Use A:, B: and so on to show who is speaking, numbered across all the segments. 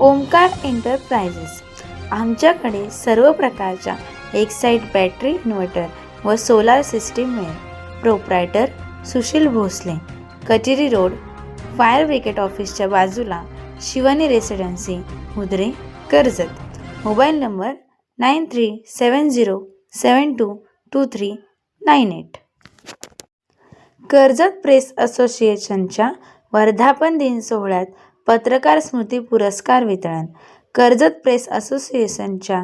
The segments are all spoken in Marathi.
A: ओमकार एंटरप्राइजेस आमच्याकडे सर्व प्रकारच्या एक्साईट बॅटरी इन्व्हर्टर व सोलार सिस्टीम मिळेल proprietor Sushil Bhosale. Kacheri road fire brigade ऑफिसच्या बाजूला Shivani residency Mudre Karjat. Mobile number nine three seven zero seven two two three nine eight. Karjat press असोसिएशनच्या वर्धापन दिन सोहळ्यात पत्रकार स्मृती पुरस्कार वितरण कर्जत प्रेस असोसिएशनच्या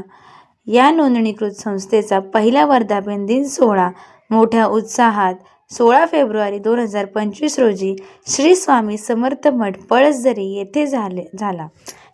A: या नोंदणीकृत संस्थेचा पहिला वर्धापन दिन सोहळा मोठ्या उत्साहात सोळा फेब्रुवारी दोन हजार पंचवीस रोजी श्री स्वामी समर्थ मठ पळसदरी येथे झाले झाला.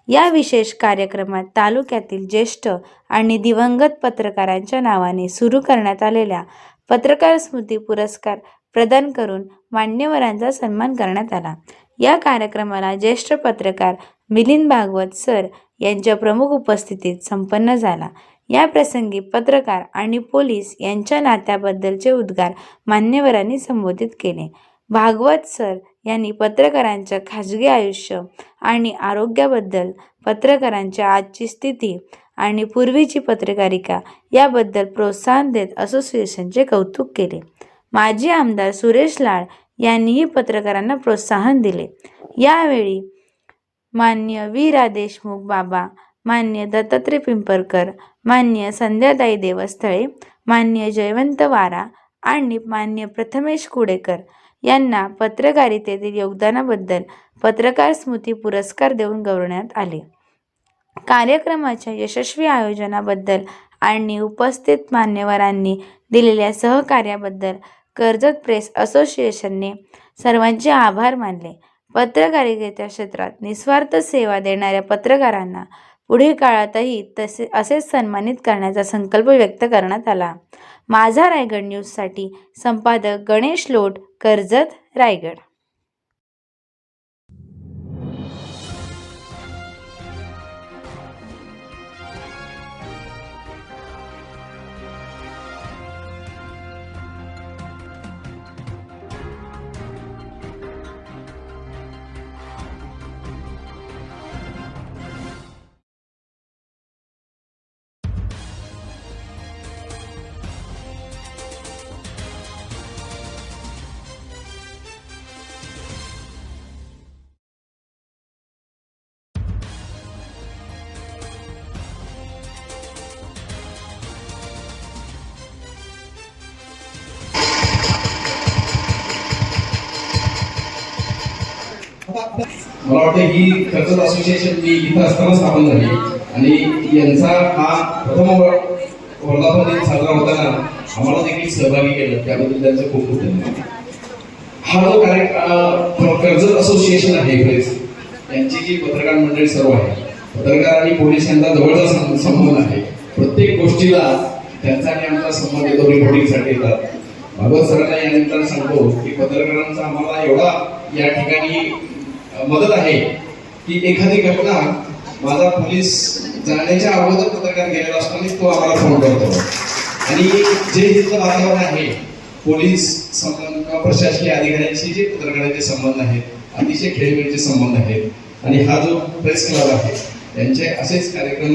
A: या विशेष कार्यक्रमात तालुक्यातील ज्येष्ठ आणि दिवंगत पत्रकारांच्या नावाने सुरू करण्यात आलेल्या पत्रकार स्मृती पुरस्कार प्रदान करून मान्यवरांचा सन्मान करण्यात आला. या कार्यक्रमाला ज्येष्ठ पत्रकार मिलिंद भागवत सर यांच्या प्रमुख उपस्थितीत संपन्न झाला. या प्रसंगी पत्रकार आणि पोलीस यांच्या नात्याबद्दलचे उद्गार मान्यवरांनी संबोधित केले. भागवत सर यांनी पत्रकारांच्या खाजगी आयुष्य आणि आरोग्याबद्दल पत्रकारांच्या आजची स्थिती आणि पूर्वीची पत्रकारिका याबद्दल प्रोत्साहन देत असोसिएशनचे कौतुक केले. माजी आमदार सुरेश लाड यांनीही पत्रकारांना प्रोत्साहन दिले. यावेळी मान्य वी रा. देशमुख बाबा मान्य दत्तात्रय पिंपरकर मान्य संध्याताई देवस्थळे मान्य जयवंत वारा आणि मान्य प्रथमेश कुडेकर यांना पत्रकारितेतील योगदानाबद्दल पत्रकार स्मृती पुरस्कार देऊन गौरवण्यात आले. कार्यक्रमाच्या यशस्वी आयोजनाबद्दल आणि उपस्थित मान्यवरांनी दिलेल्या सहकार्याबद्दल कर्जत प्रेस असोसिएशनने सर्वांचे आभार मानले. पत्रकारितेच्या क्षेत्रात निस्वार्थ सेवा देणाऱ्या पत्रकारांना पुढील काळातही तसे असेच सन्मानित करण्याचा संकल्प व्यक्त करण्यात आला. माझा रायगड न्यूजसाठी संपादक गणेश लोट कर्जत रायगड.
B: मला वाटतं ही कर्जत असोसिएशन ही इथं असताना स्थापन झाली आणि यांचा हा प्रथम वर्धापन दिन साजरा होताना आम्हाला देखील सहभागी केलं. त्याबद्दल त्यांचं खूप खूप धन्यवाद. हा जो कार्यक्रम कर्जत असोसिएशन आहे प्रेस यांची जी पत्रकार मंडळी सर्व आहे पत्रकार आणि पोलीस यांचा जवळचा संबंध आहे. प्रत्येक गोष्टीला त्यांचा आणि आमचा संबंध येतो रिपोर्टिंगसाठी येतात. भागवत सरांना या निमित्तानं सांगतो की पत्रकारांचा आम्हाला एवढा या ठिकाणी मदत आहे की एखादी घटना माझा पोलीस जाण्याच्या अगोदर पत्रकार गेलेला असतो आणि तो आम्हाला फोन करतो. आणि जे इथलं वातावरण आहे पोलीस संबंध किंवा प्रशासकीय अधिकाऱ्यांशी जे पत्रकारांचे संबंध आहेत अतिशय खेळीमेळीचे संबंध आहेत आणि हा जो प्रेस क्लब आहे त्यांचे असेच कार्यक्रम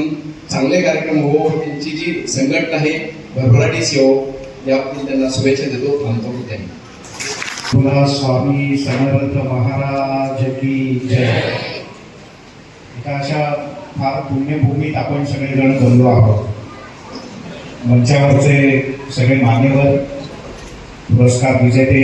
B: चांगले कार्यक्रम हो त्यांची जी संघटना आहे भरभराटीस येऊ हो, याबद्दल त्यांना शुभेच्छा देतो थांबतो त्यांनी.
C: पुन्हा स्वामी समर्थ महाराज की जय. एका अशा फार पुण्यभूमीत आपण सगळेजण बनलो आहोत. मंचावरचे सगळे मान्यवर पुरस्कार विजेते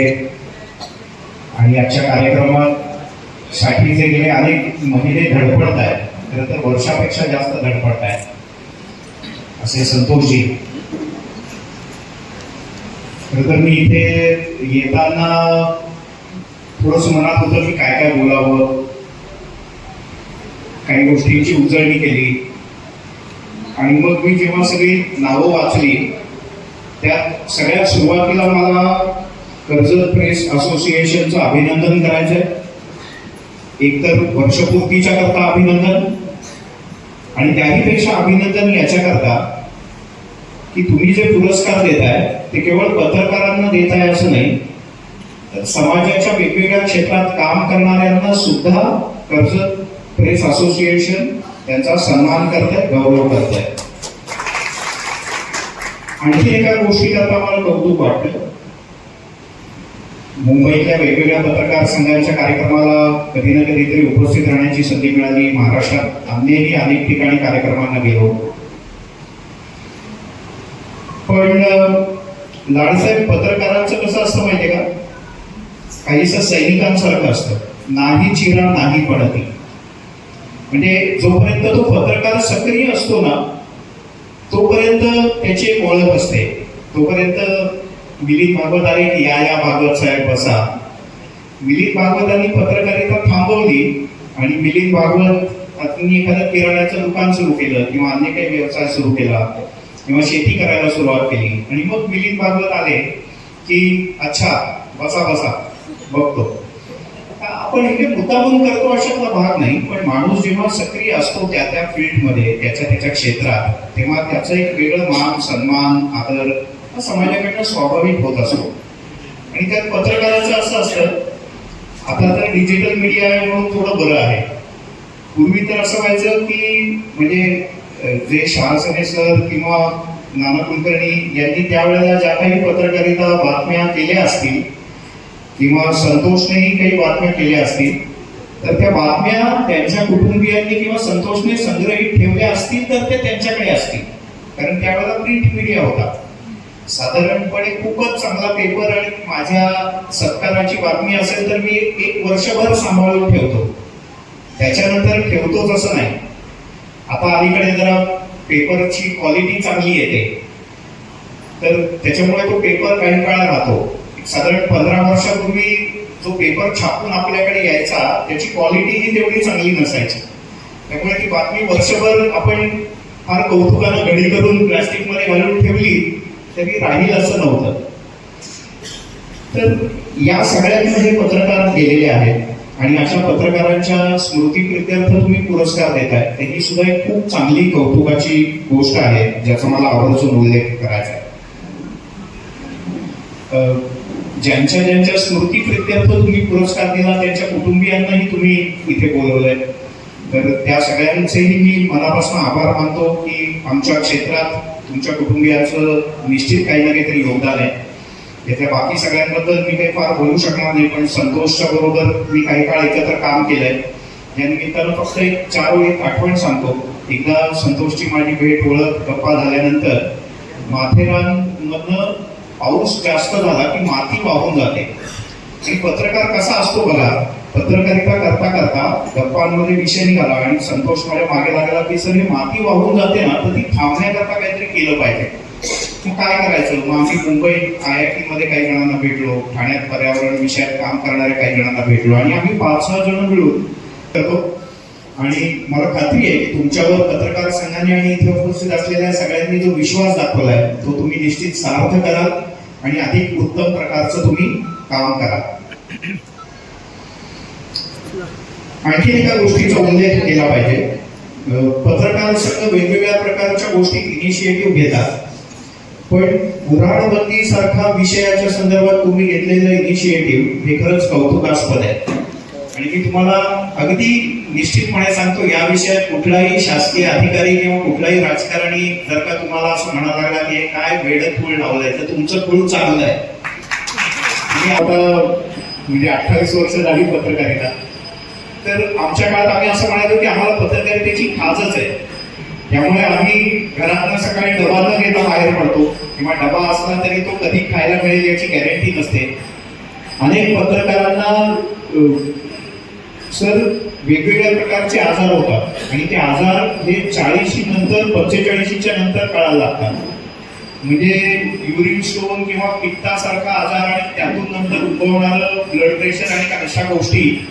C: आणि आजच्या कार्यक्रमात साठी जे गेले अनेक महिने धडपडत आहेत खरं तर वर्षापेक्षा जास्त धडपडत आहेत असे संतोषजी खर तर मी इथे येताना थोडस मनात होतं की काय काय बोलावं. काही गोष्टींची उजळणी केली. आणि मग मी जेव्हा सगळी नावं वाचली त्यात सगळ्यात सुरुवातीला मला कर्जत प्रेस असोसिएशनचं अभिनंदन करायचंय. एकतर वर्षपूर्तीच्या करता अभिनंदन आणि त्याहीपेक्षा अभिनंदन याच्याकरता की तुम्ही जे पुरस्कार देताय ते केवळ पत्रकारांना देताय असं नाही. तर समाजाच्या वेगवेगळ्या क्षेत्रात काम करणाऱ्यांना सुद्धा कर्जत प्रेस असोसिएशन त्यांचा सन्मान करतायत गौरव करतायत आणखी एका गोष्टीकरता मला कौतुक वाटतं. मुंबईतल्या वेगवेगळ्या पत्रकार संघांच्या कार्यक्रमाला कधी ना कधीतरी उपस्थित राहण्याची संधी मिळाली. महाराष्ट्रात अन्यही अनेक ठिकाणी कार्यक्रमांना गेलो. पण अं, लाडसाहेब पत्रकारांचं कसं असतं माहितीये का? काहीसं सैनिकांसारखं असतं. नाही चिरा नाही पडती. म्हणजे जोपर्यंत तो पत्रकार सक्रिय असतो ना तोपर्यंत त्याची एक ओळख असते. तोपर्यंत मिलिंद भागवत आले की या या भागवत साहेब बसा. मिलिंद भागवतांनी पत्रकारिता थांबवली आणि मिलिंद भागवत एखादं किराण्याचं दुकान सुरू केलं किंवा अन्य काही व्यवसाय सुरू केला. किंवा शेती करायला सुरुवात केली. आणि मग मिलिंद भागवत आले की अच्छा बसा बसा बघतो. आपण हे मुद्दामून करतो अशातला भाग नाही पण माणूस जेव्हा सक्रिय असतो त्या त्या फील्डमध्ये त्याच्या त्याच्या क्षेत्रात तेव्हा त्याचं एक वेगळं मान सन्मान आदर हा समाजाकडनं स्वाभाविक होत असतो. आणि त्यात पत्रकाराचं असं असतं आता तर डिजिटल मीडिया आहे म्हणून थोडं बरं आहे. पूर्वी तर असं व्हायचं की म्हणजे जे शहासने सर किंवा नाना कुलकर्णी यांनी त्यावेळेला ज्या काही पत्रकारिता बातम्या केल्या असतील किंवा संतोषनेही काही बातम्या केल्या असतील तर त्या बातम्या त्यांच्या कुटुंबियांनी किंवा संतोषने संग्रहित ठेवल्या असतील तर ते त्यांच्याकडे असतील. कारण त्यावेळेला प्रिंट मीडिया होता. साधारणपणे खूपच चांगला पेपर आणि माझ्या सत्काराची बातमी असेल तर मी एक वर्षभर सांभाळून ठेवतो. त्याच्यानंतर ठेवतोच असं नाही. आता अलीकडे जरा पेपरची क्वालिटी चांगली येते. तर त्याच्यामुळे तो पेपर काही काळ राहतो साधारण पंधरा वर्षापूर्वी जो पेपर छापून आपल्याकडे यायचा त्याची क्वालिटी ही तेवढी चांगली नसायची. त्यामुळे ती बातमी वर्षभर आपण फार कौतुकानं घडी करून प्लास्टिकमध्ये घालून ठेवली तरी राहील असं नव्हतं. तर या सगळ्यांमध्ये पत्रकार गेलेले आहेत. आणि अशा पत्रकारांच्या स्मृतीप्रित्यर्थ तुम्ही पुरस्कार देताय. तर ही सुद्धा एक खूप चांगली कौतुकाची गोष्ट आहे ज्याचा मला आवर्जून उल्लेख करायचा आहे. ज्यांच्या ज्यांच्या स्मृतीप्रित्यर्थ तुम्ही पुरस्कार दिला त्यांच्या कुटुंबियांनाही तुम्ही इथे बोलवलंय. तर त्या सगळ्यांचेही मी मनापासून आभार मानतो की आमच्या क्षेत्रात तुमच्या कुटुंबियांचं निश्चित काही ना काहीतरी योगदान आहे. यातल्या बाकी सगळ्यांबद्दल मी काही फार बोलू शकणार नाही पण संतोषच्या बरोबर मी काही काळ एकत्र काम केलंय. या निमित्तानं फक्त एक चार एक आठवण सांगतो. एकदा संतोषची माझी भेट ओळख गप्पा झाल्यानंतर माथेरानमधनं पाऊस जास्त झाला की माती वाहून जाते. आणि पत्रकार कसा असतो बघा पत्रकारिता करता करता गप्पांमध्ये विषय निघाला आणि संतोष माझ्या मागे लागला की सर हे माती वाहून जाते ना तर ती थांबण्याकरता काहीतरी केलं पाहिजे. मग काय करायचं? मग आम्ही मुंबईत आय आय टी मध्ये काही जणांना भेटलो ठाण्यात पर्यावरण विषयात काम करणाऱ्या काही जणांना भेटलो आणि आम्ही पाच सहा जण मिळून करतो. आणि मला खात्री आहे की तुमच्यावर पत्रकार संघाने आणि इथे उपस्थित असलेल्या सगळ्यांनी जो विश्वास दाखवला आहे तो तुम्ही निश्चित सार्थ कराल आणि अधिक उत्तम प्रकारचं तुम्ही काम कराल आणखी एका गोष्टीचा उल्लेख केला पाहिजे. पत्रकार संघ वेगवेगळ्या प्रकारच्या गोष्टी इनिशिएटिव्ह घेतात. पण पुराणबंदी सारखा विषयाच्या संदर्भात तुम्ही घेतलेलं इनिशिएटिव्ह हे खरंच कौतुकास्पद आहे. आणि मी तुम्हाला अगदी निश्चितपणे सांगतो या विषयात कुठलाही शासकीय अधिकारी किंवा कुठलाही राजकारणी जर का तुम्हाला असं म्हणायला लागला की काय वेडत फूल लावलंय तर तुमचं फूल चांगलं आहे. मी आता म्हणजे अठ्ठावीस वर्ष झाली पत्रकारिता. तर आमच्या काळात आम्ही असं म्हणायचो की आम्हाला पत्रकारितेची खाजच आहे. त्यामुळे आम्ही घरातनं सकाळी डबा न घेता बाहेर पडतो. किंवा डबा असला तरी तो कधी खायला मिळेल याची गॅरंटी नसते. अनेक पत्रकारांना सर वेगवेगळ्या प्रकारचे आजार होतात. आणि ते आजार हे चाळीशी नंतर पंचेचाळीशीच्या नंतर कळायला लागतात. म्हणजे युरिन स्टोन किंवा पित्तासारखा आजार आणि त्यातून नंतर उद्भवणारं ब्लड प्रेशर आणि अशा गोष्टी.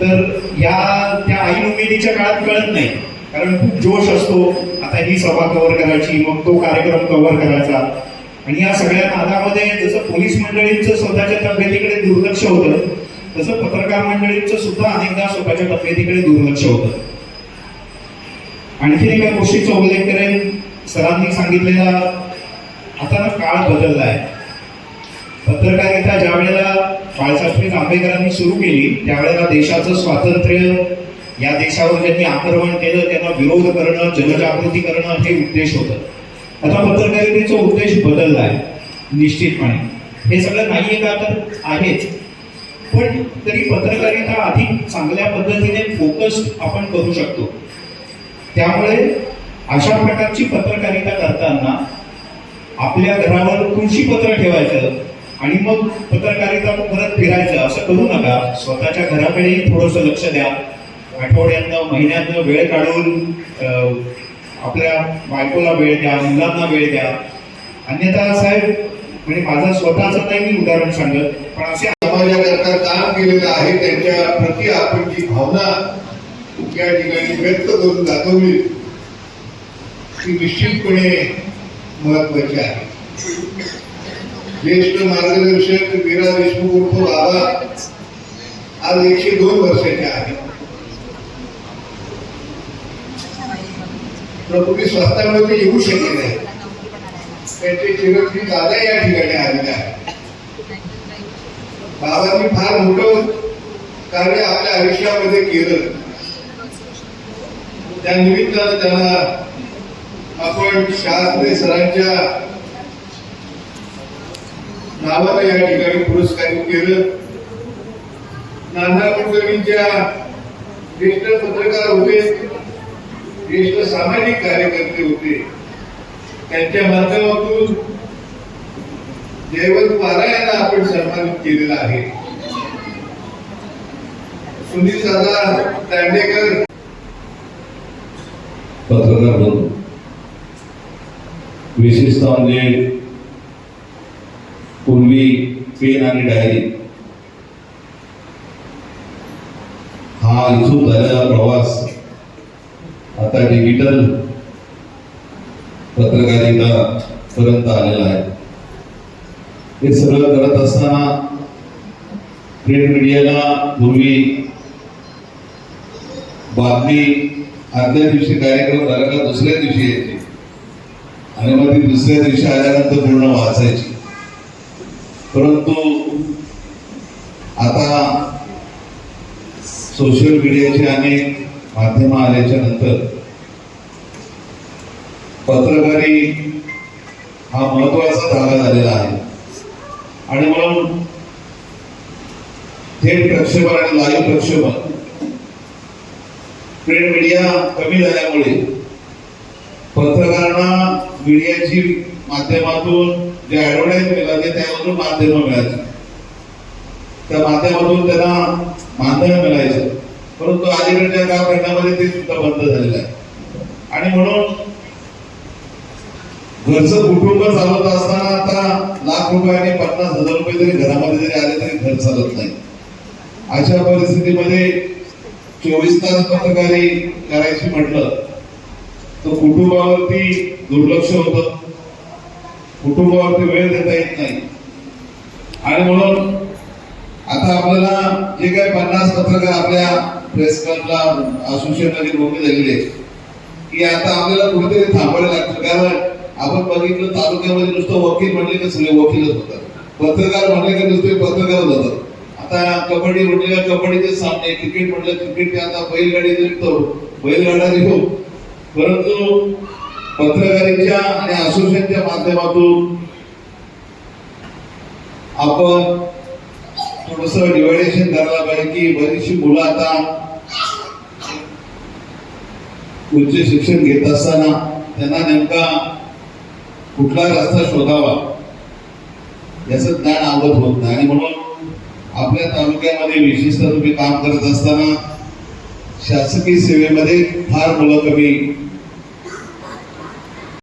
C: तर या त्या आई उमेदीच्या काळात कळत नाही. कारण खूप जोश असतो. आता ही सभा कव्हर करायची मग तो कार्यक्रम कव्हर करायचा. आणि या सगळ्या नादामध्ये जसं पोलीस मंडळींचं स्वतःच्या तब्येतीकडे दुर्लक्ष होतं तसं पत्रकार मंडळींचं सुद्धा अनेकदा स्वतःच्या तब्येतीकडे दुर्लक्ष होतं. आणखी एका गोष्टीचा उल्लेख करेन. सरांनी सांगितलेला आता ना काळ बदलला आहे पत्रकारिता ज्या वेळेला बाळशास्त्री जांभेकरांनी सुरू केली त्यावेळेला देशाचं स्वातंत्र्य या देशावर ज्यांनी आक्रमण केलं त्यांना विरोध करणं जनजागृती करणं हे उद्देश होतं. आता पत्रकारितेचा उद्देश बदलला आहे निश्चितपणे. हे सगळं नाहीये का तर आहेच. पण तरी पत्रकारिता अधिक चांगल्या पद्धतीने फोकस आपण करू शकतो. त्यामुळे अशा प्रकारची पत्रकारिता करताना आपल्या घरावर तुळशीपत्र ठेवायचं आणि मग पत्रकारिता परत फिरायचं असं करू नका. स्वतःच्या घराकडेही थोडंसं लक्ष द्या. आठवड्यातनं महिन्यातनं वेळ काढून अं, आपल्या बायकोला वेळ द्या मुलांना वेळ द्या. अन्यथा साहेब म्हणजे माझं स्वतःचं नाही मी उदाहरण सांगत पण असे
D: समाजाकरता काम केलेलं आहे त्यांच्या प्रति आपण जी भावना या ठिकाणी व्यक्त करून दाखवली ती निश्चितपणे महत्वाची आहे. ज्येष्ठ मार्गदर्शक वीरा देशमुख उर्फ बाबा आज एकशे दोन वर्षाचे आहेत. प्रकृती ते येऊ शकले नाही. त्यांचे चिरंजीव दादा या ठिकाणी आलेले आहे बाबांनी फार मोठं कार्य आपल्या आयुष्यामध्ये केलं. त्या निमित्तानं त्यांना आपण शास्त्री सरांच्या नावानं या ठिकाणी पुरस्कारित केलं. नाना कुलकर्णींच्या ज्येष्ठ पत्रकार होते. ज्येष्ठ सामाजिक कार्यकर्ते होते. त्यांच्या माध्यमातून जयवंत पारा यांना आपण सन्मानित केलेला आहे. सुनील दादा दांडेकर.
E: पत्रकार म्हणून. विशेषतः म्हणजे पूर्वी पेन आणि डायरी. हा इथून झालेला प्रवास आता डिजिटल पत्रकारिता पर्यंत आलेला आहे. हे सगळं करत असताना प्रिंट मीडियाला पूर्वी बातमी आदल्या दिवशी कार्यक्रम झाला का दुसऱ्या दिवशी यायची. आणि मग ती दुसऱ्या दिवशी आल्यानंतर पूर्ण वाचायची. परंतु आता सोशल मीडियाचे अनेक माध्यम आल्याच्यानंतर. पत्रकारी हा महत्त्वाचा धागा झालेला आहे. आणि म्हणून थेट प्रक्षेपण आणि लाईव्ह प्रक्षेपण प्रिंट मीडिया कमी झाल्यामुळे पत्रकारांना मीडियाची माध्यमातून जे ऍडव्हर्टाईज मिळाले त्यामधून माध्यम मिळायचे त्या माध्यमातून त्यांना माध्यम मिळायचं. परंतु अलीकडच्या कालखंडामध्ये ते सुद्धा बंद झालेलं आहे. आणि म्हणून घरचं कुटुंब चालवत असताना आता लाख रुपये आणि पन्नास हजार रुपये जरी घरामध्ये जरी आले तरी घर चालत नाही. अशा परिस्थितीमध्ये चोवीस तास पत्रकारी करायची म्हटलं तर कुटुंबावरती दुर्लक्ष होतं. कुटुंबावरती वेळ देता येत नाही. आणि म्हणून आता आपल्याला जे काही पन्नास पत्रकार आपल्या प्रेस क्लबला असोसिएशनमध्ये नोंदणी झालेली आहे. की आता आपल्याला कुठेतरी थांबायला लागतं. कारण आपण बघितलं तालुक्यामध्ये नुसतं वकील म्हणले की सगळे वकीलच होतात. पत्रकार म्हणले की नुसते पत्रकारच होतात. आता कबड्डी म्हटले का कबड्डीचे सामने क्रिकेट म्हटलं क्रिकेट आता बैलगाडी निघतो हो, बैलगाडा निघतो हो. परंतु पत्रकारीच्या आणि असोसिएशनच्या माध्यमातून आपण थोडस डिवायडेशन करायला पाहिजे की बरीचशी मुलं आता उच्च शिक्षण घेत असताना त्यांना नेमका कुठला रस्ता शोधावा याचं ज्ञान आवडत होत नाही. आणि म्हणून आपल्या तालुक्यामध्ये विशेषतः तुम्ही काम करत असताना शासकीय सेवेमध्ये फार मुलं कमी